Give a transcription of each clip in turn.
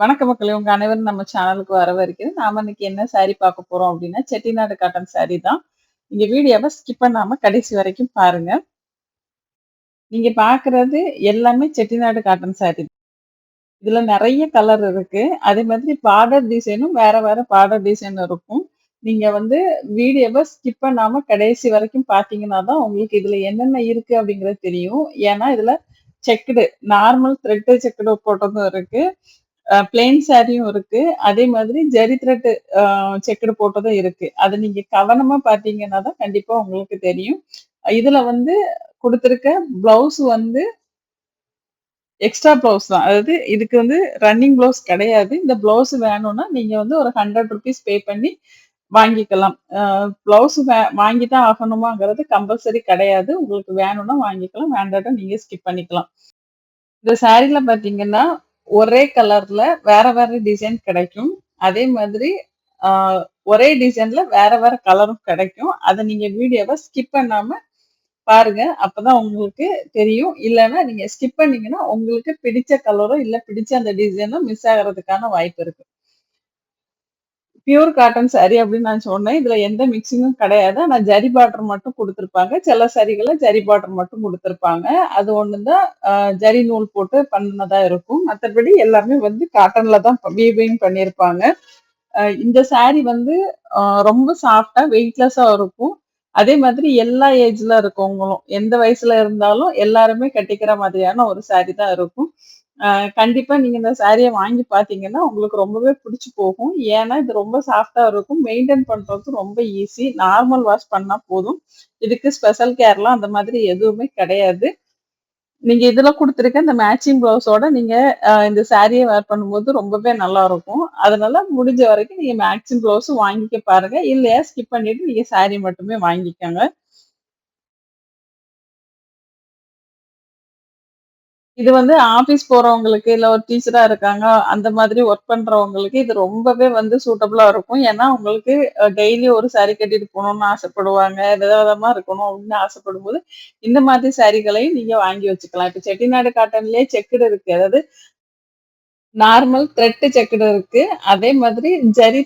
வணக்க மக்களே! உங்க அனைவரும் நம்ம சேனலுக்கு வரவேற்கிறேன். நாம இன்னைக்கு என்ன சாரி பார்க்க போறோம் அப்படின்னா செட்டிநாடு காட்டன் சாரி தான். நீங்க வீடியோவை ஸ்கிப் பண்ணாம கடைசி வரைக்கும் பாருங்க. நீங்க பாக்குறது எல்லாமே செட்டிநாடு காட்டன் சாரி. இதுல நிறைய கலர் இருக்கு. அதே மாதிரி பார்டர் டிசைனும் வேற வேற பார்டர் டிசைன் இருக்கும். நீங்க வந்து வீடியோவை ஸ்கிப் பண்ணாம கடைசி வரைக்கும் பாத்தீங்கன்னா தான், உங்களுக்கு இதுல என்னென்ன இருக்கு அப்படிங்கறது தெரியும். ஏன்னா, இதுல செக்குடு நார்மல் த்ரெட் செக்குடு போட்டதும் இருக்கு. பிளெயின் சாரியும் இருக்கு. அதே மாதிரி ஜரி த்ரெட் செக்குடு போட்டதும் இருக்கு. அதை நீங்க கவனமா பார்த்தீங்கன்னா தான் கண்டிப்பா உங்களுக்கு தெரியும். இதுல வந்து கொடுத்துருக்க பிளவுஸ் வந்து எக்ஸ்ட்ரா ப்ளவுஸ் தான். அதாவது இதுக்கு வந்து ரன்னிங் ப்ளவுஸ் கிடையாது. இந்த ப்ளவுஸ் வேணும்னா, நீங்க வந்து ஒரு ஹண்ட்ரட் ருபீஸ் பே பண்ணி வாங்கிக்கலாம். ப்ளவுஸ் வே வாங்கி தான் ஆகணுமாங்கிறது கம்பல்சரி கிடையாது. உங்களுக்கு வேணும்னா வாங்கிக்கலாம். வேண்டாட்டா நீங்க ஸ்கிப் பண்ணிக்கலாம். இந்த சாரீல பார்த்தீங்கன்னா, ஒரே கலர்ல வேற வேற டிசைன் கிடைக்கும். அதே மாதிரி ஒரே டிசைன்ல வேற வேற கலரும் கிடைக்கும். அதை நீங்க வீடியோவை ஸ்கிப் பண்ணாம பாருங்க. அப்பதான் உங்களுக்கு தெரியும். இல்லைன்னா நீங்க ஸ்கிப் பண்ணீங்கன்னா, உங்களுக்கு பிடிச்ச கலரோ, இல்ல பிடிச்ச அந்த டிசைனோ மிஸ் ஆகிறதுக்கான வாய்ப்பு இருக்கு. பியூர் காட்டன் சாரி அப்படின்னு நான் சொன்னேன். இதுல எந்த மிக்ஸிங்கும் கிடையாது. ஆனா ஜரி பார்டர் மட்டும் கொடுத்துருப்பாங்க சில சரிகளை ஜரி பார்டர் மட்டும் கொடுத்துருப்பாங்க அது ஒண்ணு தான் ஜரி நூல் போட்டு பண்ணதா இருக்கும். மற்றபடி எல்லாமே வந்து காட்டன்ல தான் வீவிங் பண்ணியிருப்பாங்க. இந்த சாரி வந்து ரொம்ப சாஃப்டா வெயிட்லெஸ்ஸா இருக்கும். அதே மாதிரி எல்லா ஏஜ்ல இருக்கவங்களும், எந்த வயசுல இருந்தாலும் எல்லாருமே கட்டிக்கிற மாதிரியான ஒரு சாரி தான் இருக்கும். கண்டிப்பா நீங்க இந்த சாரியை வாங்கி பாத்தீங்கன்னா உங்களுக்கு ரொம்பவே பிடிச்சி போகும். ஏன்னா, இது ரொம்ப சாஃப்டா இருக்கும். மெயின்டைன் பண்றது ரொம்ப ஈஸி. நார்மல் வாஷ் பண்ணா போதும். இதுக்கு ஸ்பெஷல் கேர்லாம் அந்த மாதிரி எதுவுமே கிடையாது. நீங்க இதுல கொடுத்துருக்க இந்த மேட்சிங் ப்ளவுஸோட நீங்க இந்த சாரியை வேர் பண்ணும்போது ரொம்பவே நல்லா இருக்கும் அதனால முடிஞ்ச வரைக்கும் நீங்க மேட்சிங் ப்ளவுஸும் வாங்கிக்க பாருங்க. இல்லையா ஸ்கிப் பண்ணிட்டு நீங்க சாரி மட்டுமே வாங்கிக்கோங்க இது வந்து ஆஃபீஸ் போறவங்களுக்கு, இல்ல ஒரு டீச்சரா இருக்காங்க, அந்த மாதிரி ஒர்க் பண்றவங்களுக்கு இது ரொம்பவே வந்து சூட்டபிளா இருக்கும். ஏன்னா, உங்களுக்கு டெய்லி ஒரு சாரி கட்டிட்டு போகணும்னு ஆசைப்படுவாங்க. விதவிதமா இருக்கணும் அப்படின்னு ஆசைப்படும் போது இந்த மாதிரி சாரிகளையும் நீங்க வாங்கி வச்சுக்கலாம். இப்ப செட்டிநாடு காட்டன்லயே செக்குடு இருக்கு. அதாவது நார்மல் த்ரெட்டு செக்குடு இருக்கு. அதே மாதிரி ஜரி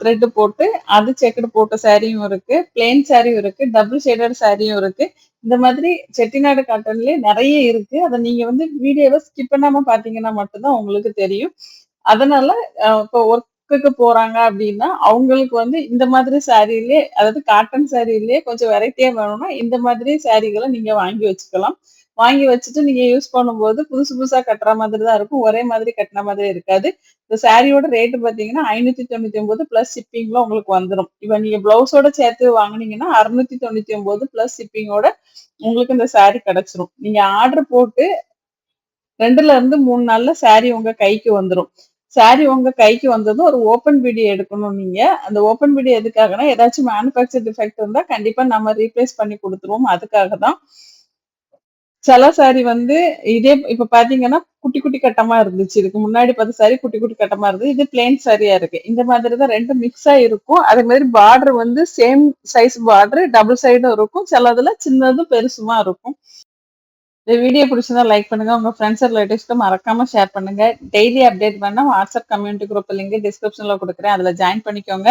த்ரெட்டு போட்டு அது செக்குடு போட்ட சாரியும் இருக்கு. பிளெயின் சாரியும் இருக்கு. டபுள் ஷேடட் சாரியும் இருக்கு. இந்த மாதிரி செட்டிநாடு காட்டன்லயே நிறைய இருக்கு. அதை நீங்க வந்து வீடியோவை ஸ்கிப் பண்ணாம பாத்தீங்கன்னா மட்டும்தான் உங்களுக்கு தெரியும். அதனால இப்போ ஒர்க்குக்கு போறாங்க அப்படின்னா அவங்களுக்கு வந்து இந்த மாதிரி சாரிலயே அதாவது காட்டன் சாரிலயே கொஞ்சம் வெரைட்டியா வேணும்னா, இந்த மாதிரி சாரிகளை நீங்க வாங்கி வச்சுக்கலாம். வாங்கி வச்சுட்டு நீங்க யூஸ் பண்ணும்போது புதுசு புதுசா கட்டுற மாதிரி தான் இருக்கும். ஒரே மாதிரி கட்டின மாதிரி இருக்காது. இந்த சாரியோட ரேட்டு பார்த்தீங்கன்னா, ரூ. 599 பிளஸ் ஷிப்பிங்ல உங்களுக்கு வந்துடும் இப்போ நீங்க ப்ளவுஸோட சேர்த்து வாங்குனீங்கன்னா, ரூ. 699 பிளஸ் ஷிப்பிங்கோட உங்களுக்கு இந்த சாரி கிடைச்சிரும். நீங்க ஆர்டர் போட்டு ரெண்டுல இருந்து மூணு நாள்ல சாரி உங்க கைக்கு வந்துடும் சாரி உங்க கைக்கு வந்ததும் ஒரு ஓப்பன் வீடியோ எடுக்கணும் நீங்க. அந்த ஓப்பன் வீடியோ எதுக்காகன்னா, ஏதாச்சும் மேனுஃபேக்சர் டிஃபெக்ட் இருந்தா கண்டிப்பா நம்ம ரீப்ளேஸ் பண்ணி கொடுத்துருவோம் அதுக்காக தான். சில சாரி வந்து இதே இப்ப பாத்தீங்கன்னா குட்டி குட்டி கட்டமா இருந்துச்சு. இதுக்கு முன்னாடி பார்த்த சாரி குட்டி குட்டி கட்டமா இருந்தது. இது பிளேன் சாரியா இருக்கு. இந்த மாதிரி தான் ரெண்டும் மிக்ஸா இருக்கும். அதே மாதிரி பார்டர் வந்து சேம் சைஸ் பார்டர் டபுள் சைடும் இருக்கும். சிலதுல சின்னதும் பெருசுமா இருக்கும். இந்த வீடியோ பிடிச்சிருந்தா லைக் பண்ணுங்க. உங்க ஃப்ரெண்ட்ஸ் ரிலேட்டிவ்ஸ்க்கு மறக்காம ஷேர் பண்ணுங்க. டெய்லி அப்டேட் பண்ண வாட்ஸ்அப் கம்யூனிட்டி குரூப் லிங்க் டிஸ்கிரிப்ஷன்ல கொடுக்குறேன் அதுல ஜாயின் பண்ணிக்கோங்க.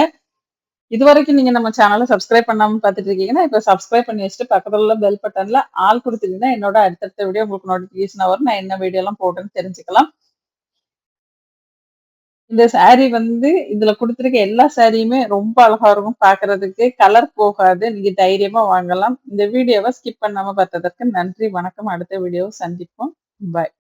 இது வரைக்கும் நீங்க நம்ம சேனல சப்ஸ்கிரைப் பண்ணாம பார்த்துட்டு இருக்கீங்கன்னா, இப்ப சப்ஸ்கிரைப் பண்ணி வச்சுட்டு பக்கத்துல உள்ள பெல் பட்டன்ல ஆள் கொடுத்துட்டீங்கன்னா என்னோட அடுத்தடுத்த வீடியோ உங்களுக்கு நோட்டிபிகேஷன் வரும். நான் என்ன வீடியோ எல்லாம் போடுறேன்னு தெரிஞ்சுக்கலாம். இந்த சாரி வந்து இதுல கொடுத்துருக்க எல்லா சாரியுமே ரொம்ப அழகா இருக்கும் பாக்குறதுக்கு கலர் போகாது. நீங்க தைரியமா வாங்கலாம். இந்த வீடியோவ ஸ்கிப் பண்ணாம பார்த்ததற்கு நன்றி. வணக்கம். அடுத்த வீடியோவை சந்திப்போம். பாய்.